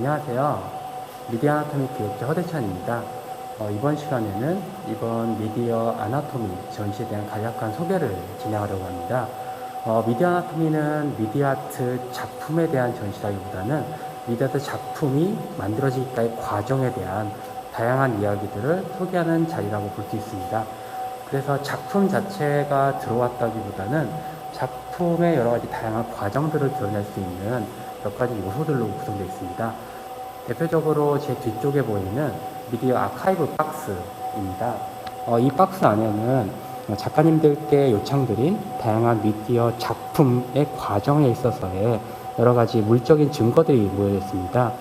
안녕하세요. 미디어 아나토미 기획자 허대찬입니다. 어, 이번 시간에는 이번 미디어 아나토미 전시에 대한 간략한 소개를 진행하려고 합니다. 어, 미디어 아나토미는 미디어 아트 작품에 대한 전시라기보다는 미디어 아트 작품이 만들어지기까지 과정에 대한 다양한 이야기들을 소개하는 자리라고 볼 수 있습니다. 그래서 작품 자체가 들어왔다기보다는 작품의 여러 가지 다양한 과정들을 드러낼 수 있는 몇 가지 요소들로 구성되어 있습니다. 대표적으로 제 뒤쪽에 보이는 미디어 아카이브 박스입니다. 어, 이 박스 안에는 작가님들께 요청드린 다양한 미디어 작품의 과정에 있어서의 여러 가지 물적인 증거들이 모여 있습니다.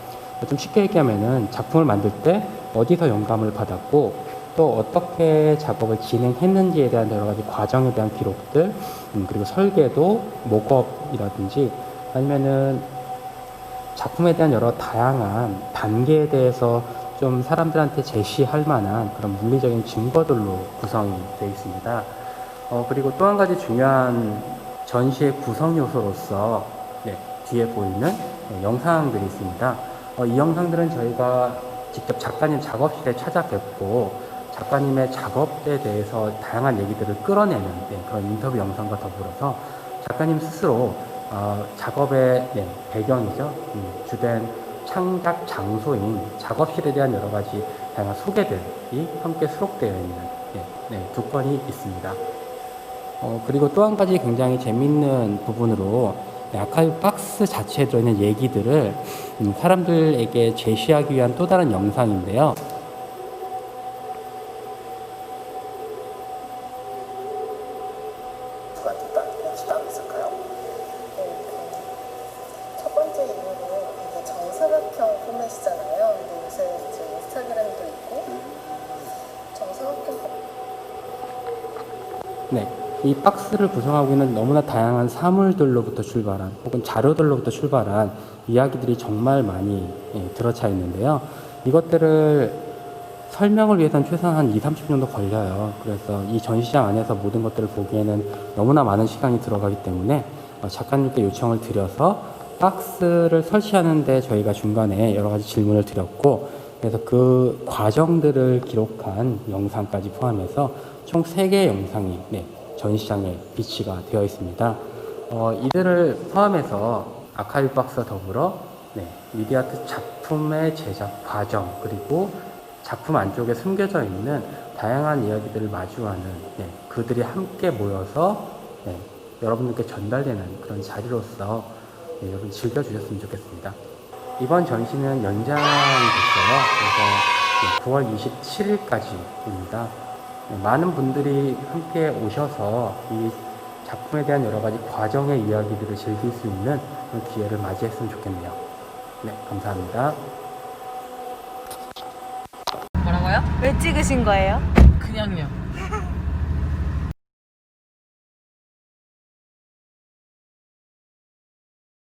좀 쉽게 얘기하면은 작품을 만들 때 어디서 영감을 받았고 또 어떻게 작업을 진행했는지에 대한 여러 가지 과정에 대한 기록들 음, 그리고 설계도 목업이라든지 아니면은 작품에 대한 여러 다양한 단계에 대해서 좀 사람들한테 제시할 만한 그런 물리적인 증거들로 구성이 되어 있습니다. 어, 그리고 또 한 가지 중요한 전시의 구성 요소로서 네, 뒤에 보이는 네, 영상들이 있습니다. 어, 이 영상들은 저희가 직접 작가님 작업실에 찾아뵙고 작가님의 작업에 대해서 다양한 얘기들을 끌어내는 네, 그런 인터뷰 영상과 더불어서 작가님 스스로 어, 작업의 네, 배경이죠. 음, 주된 창작 장소인 작업실에 대한 여러 가지 다양한 소개들이 함께 수록되어 있는 네, 네, 두 건이 있습니다. 어, 그리고 또 한 가지 굉장히 재밌는 부분으로 네, 아카이브 박스 자체에 들어있는 얘기들을 음, 사람들에게 제시하기 위한 또 다른 영상인데요. 네, 이 박스를 구성하고 있는 너무나 다양한 사물들로부터 출발한 혹은 자료들로부터 출발한 이야기들이 정말 많이 예, 들어차 있는데요. 이것들을 설명을 위해서는 최소한 한 2, 30분 정도 걸려요. 그래서 이 전시장 안에서 모든 것들을 보기에는 너무나 많은 시간이 들어가기 때문에 어, 작가님께 요청을 드려서 박스를 설치하는데 저희가 중간에 여러 가지 질문을 드렸고 그래서 그 과정들을 기록한 영상까지 포함해서 총 3개의 영상이 네, 전시장에 비치가 되어 있습니다. 어, 이들을 포함해서 아카이브 박스와 더불어 네, 미디어아트 작품의 제작 과정 그리고 작품 안쪽에 숨겨져 있는 다양한 이야기들을 마주하는 네, 그들이 함께 모여서 네, 여러분들께 전달되는 그런 자리로서 네, 여러분 즐겨주셨으면 좋겠습니다. 이번 전시는 연장이 됐어요. 그래서 9월 27일까지입니다. 네, 많은 분들이 함께 오셔서 이 작품에 대한 여러 가지 과정의 이야기들을 즐길 수 있는 그런 기회를 맞이했으면 좋겠네요. 네, 감사합니다. 뭐라고요? 왜 찍으신 거예요? 그냥요.